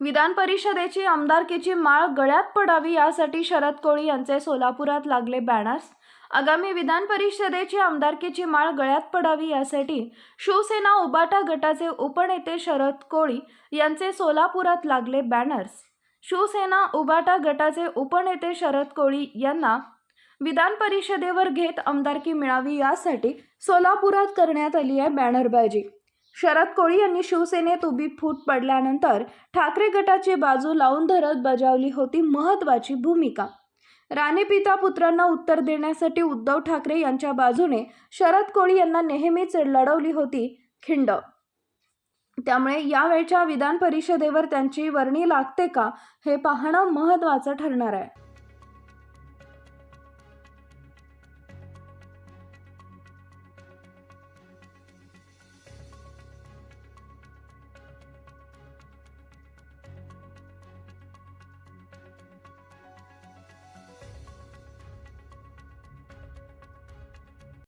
विधान परिषदेची आमदारकीची माळ गळ्यात पडावी यासाठी शरद कोळी यांचे सोलापुरात लागले बॅनर्स. आगामी विधान परिषदेची आमदारकीची माळ गळ्यात पडावी यासाठी शिवसेना उबाटा गटाचे उपनेते शरद कोळी यांचे सोलापुरात लागले बॅनर्स. शिवसेना उबाटा गटाचे उपनेते शरद कोळी यांना विधान परिषदेवर घेत आमदारकी मिळावी यासाठी सोलापुरात करण्यात आली आहे बॅनरबाजी. शरद कोळी यांनी शिवसेनेत उभी फूट पडल्यानंतर ठाकरे गटाची बाजू लावून धरत बजावली होती महत्त्वाची भूमिका. राणीपिता पुत्रांना उत्तर देण्यासाठी उद्धव ठाकरे यांच्या बाजूने शरद कोळी यांना नेहमीच लढवली होती खिंड. त्यामुळे यावेळच्या विधान परिषदेवर त्यांची वर्णी लागते का हे पाहणं महत्त्वाचं ठरणार आहे.